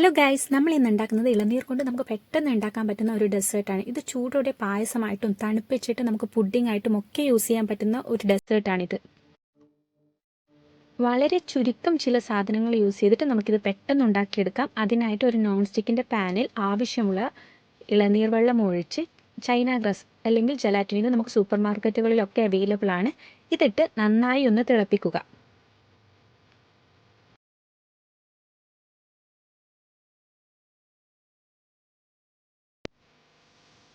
Hello guys നമ്മൾ ഇന്ന് ഉണ്ടാക്കുന്നത് ഇളനീർ കൊണ്ട് നമുക്ക് പെട്ടെന്ന് ഉണ്ടാക്കാൻ പറ്റുന്ന ഒരു ഡെസേർട്ടാണ് ഇത് ചൂടോടെ പായസമായിട്ടും തണുപ്പിച്ചിട്ട് നമുക്ക് പുഡിംഗ് ആയിട്ടും ഒക്കെ യൂസ് ചെയ്യാൻ പറ്റുന്ന ഒരു ഡെസേർട്ടാണിത് വളരെ ചുരുക്കം ചില സാധനങ്ങൾ യൂസ് ചെയ്തിട്ട് നമുക്കിത് പെട്ടെന്ന് ഉണ്ടാക്കിയെടുക്കാം. അതിനായിട്ട് ഒരു നോൺ സ്റ്റിക്കിന്റെ പാനിൽ ആവശ്യമുള്ള ഇളനീർ വെള്ളം ഒഴിച്ച് ചൈന ഗ്രാസ് അല്ലെങ്കിൽ ജലാറ്റിൻ നമുക്ക് സൂപ്പർ മാർക്കറ്റുകളിലൊക്കെ അവൈലബിൾ ആണ്. ഇതിട്ട് നന്നായി ഒന്ന് തിളപ്പിക്കുക.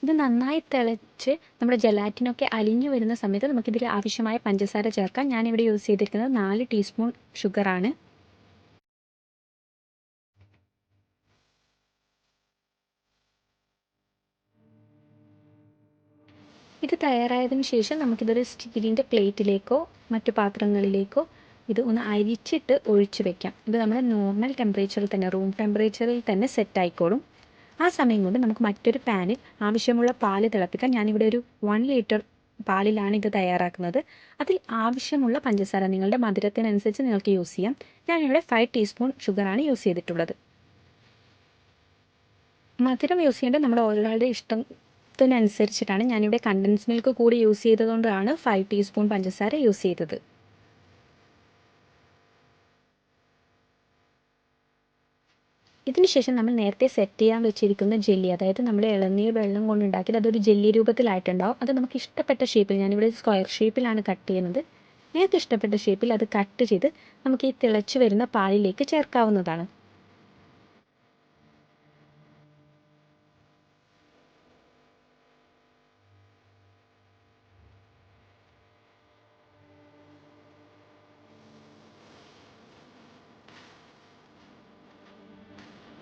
ഇത് നന്നായി തിളച്ച് നമ്മുടെ ജലാറ്റിനൊക്കെ അലിഞ്ഞു വരുന്ന സമയത്ത് നമുക്കിതിൽ ആവശ്യമായ പഞ്ചസാര ചേർക്കാം. ഞാനിവിടെ യൂസ് ചെയ്തിരിക്കുന്നത് നാല് ടീസ്പൂൺ ഷുഗറാണ് ഇത് തയ്യാറായതിനു ശേഷം നമുക്കിതൊരു സ്റ്റീലിന്റെ പ്ലേറ്റിലേക്കോ മറ്റു പാത്രങ്ങളിലേക്കോ ഇത് ഒന്ന് അരിച്ചിട്ട് ഒഴിച്ചു വെക്കാം. ഇത് നമ്മുടെ നോർമൽ ടെമ്പറേച്ചറിൽ തന്നെ റൂം ടെമ്പറേച്ചറിൽ തന്നെ സെറ്റ് ആയിക്കോളും. ആ സമയം കൊണ്ട് നമുക്ക് മറ്റൊരു പാനിൽ ആവശ്യമുള്ള പാൽ തിളപ്പിക്കാം. ഞാനിവിടെ ഒരു വൺ ലിറ്റർ പാലിലാണ് ഇത് തയ്യാറാക്കുന്നത്. അതിൽ ആവശ്യമുള്ള പഞ്ചസാര നിങ്ങളുടെ മധുരത്തിനനുസരിച്ച് നിങ്ങൾക്ക് യൂസ് ചെയ്യാം. ഞാനിവിടെ ഫൈവ് ടീസ്പൂൺ ഷുഗറാണ് യൂസ് ചെയ്തിട്ടുള്ളത്. മധുരം യൂസ് ചെയ്യേണ്ടത് നമ്മുടെ ഒരാളുടെ ഇഷ്ടത്തിനനുസരിച്ചിട്ടാണ്. ഞാനിവിടെ കണ്ടൻസ് മിൽക്ക് കൂടി യൂസ് ചെയ്തതുകൊണ്ടാണ് ഫൈവ് ടീസ്പൂൺ പഞ്ചസാര യൂസ് ചെയ്തത്. ഇതിനുശേഷം നമ്മൾ നേരത്തെ സെറ്റ് ചെയ്യാൻ വെച്ചിരിക്കുന്ന ജെല്ലി അതായത് നമ്മൾ ഇളനീർ വെള്ളം കൊണ്ടുണ്ടാക്കിയത് അതൊരു ജെല്ലി രൂപത്തിലായിട്ടുണ്ടാവും. അത് നമുക്ക് ഇഷ്ടപ്പെട്ട ഷേപ്പിൽ ഞാനിവിടെ സ്ക്വയർ ഷേപ്പിലാണ് കട്ട് ചെയ്യുന്നത്. നിങ്ങൾക്ക് ഇഷ്ടപ്പെട്ട ഷേപ്പിൽ അത് കട്ട് ചെയ്ത് നമുക്ക് ഈ തിളച്ച് വരുന്ന പാലിലേക്ക് ചേർക്കാവുന്നതാണ്.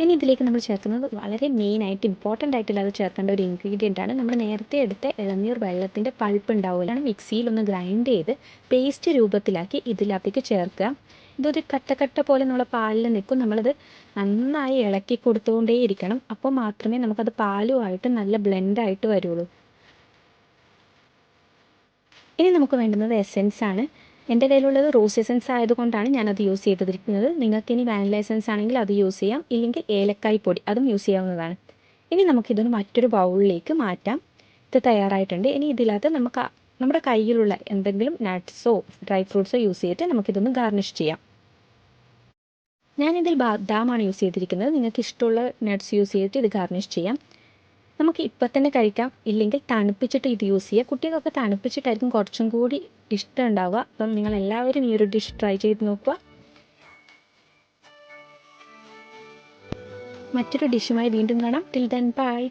ഇനി ഇതിലേക്ക് നമ്മൾ ചേർക്കുന്നത് വളരെ മെയിനായിട്ട് ഇമ്പോർട്ടന്റ് ആയിട്ടുള്ള അത് ചേർക്കേണ്ട ഒരു ഇൻഗ്രീഡിയന്റ് ആണ്. നമ്മൾ നേരത്തെ എടുത്ത ഇളനീർ വെള്ളത്തിന്റെ പൾപ്പ് ഉണ്ടാവില്ലാണ് മിക്സിയിൽ ഒന്ന് ഗ്രൈൻഡ് ചെയ്ത് പേസ്റ്റ് രൂപത്തിലാക്കി ഇതിനകത്തേക്ക് ചേർക്കുക. ഇതൊരു കട്ടക്കട്ട പോലെ നമ്മളെ പാലിൽ നിൽക്കും. നമ്മളത് നന്നായി ഇളക്കി കൊടുത്തുകൊണ്ടേയിരിക്കണം അപ്പോൾ മാത്രമേ നമുക്കത് പാലുമായിട്ട് നല്ല ബ്ലെൻഡായിട്ട് വരുള്ളൂ. ഇനി നമുക്ക് വേണ്ടുന്നത് എസെൻസ് ആണ്. എന്റെ കയ്യിലുള്ളത് റോസ് എസൻസ് ആയതുകൊണ്ടാണ് ഞാനത് യൂസ് ചെയ്തിരിക്കുന്നത്. നിങ്ങൾക്ക് ഇനി വാനില എസൻസ് ആണെങ്കിൽ അത് യൂസ് ചെയ്യാം. ഇല്ലെങ്കിൽ ഏലക്കായ് പൊടി അതും യൂസ് ചെയ്യാവുന്നതാണ്. ഇനി നമുക്കിതൊന്ന് മറ്റൊരു ബൗളിലേക്ക് മാറ്റാം. ഇത് തയ്യാറായിട്ടുണ്ട്. ഇനി ഇതിനകത്ത് നമുക്ക് നമ്മുടെ കയ്യിലുള്ള എന്തെങ്കിലും നട്ട്സോ ഡ്രൈ ഫ്രൂട്ട്സോ യൂസ് ചെയ്തിട്ട് നമുക്കിതൊന്ന് ഗാർണിഷ് ചെയ്യാം. ഞാനിതിൽ ബാദാമാണ് യൂസ് ചെയ്തിരിക്കുന്നത്. നിങ്ങൾക്ക് ഇഷ്ടമുള്ള നട്ട്സ് യൂസ് ചെയ്തിട്ട് ഇത് ഗാർണിഷ് ചെയ്യാം. നമുക്ക് ഇപ്പം തന്നെ കഴിക്കാം. ഇല്ലെങ്കിൽ തണുപ്പിച്ചിട്ട് ഇത് യൂസ് ചെയ്യുക കുട്ടികൾക്കൊക്കെ തണുപ്പിച്ചിട്ടായിരിക്കും കുറച്ചും കൂടി ഇഷ്ടം ഉണ്ടാവുക അപ്പം നിങ്ങൾ എല്ലാവരും ഈ ഒരു ഡിഷ് ട്രൈ ചെയ്ത് നോക്കുക. മറ്റൊരു ഡിഷുമായി വീണ്ടും കാണാം. Till then bye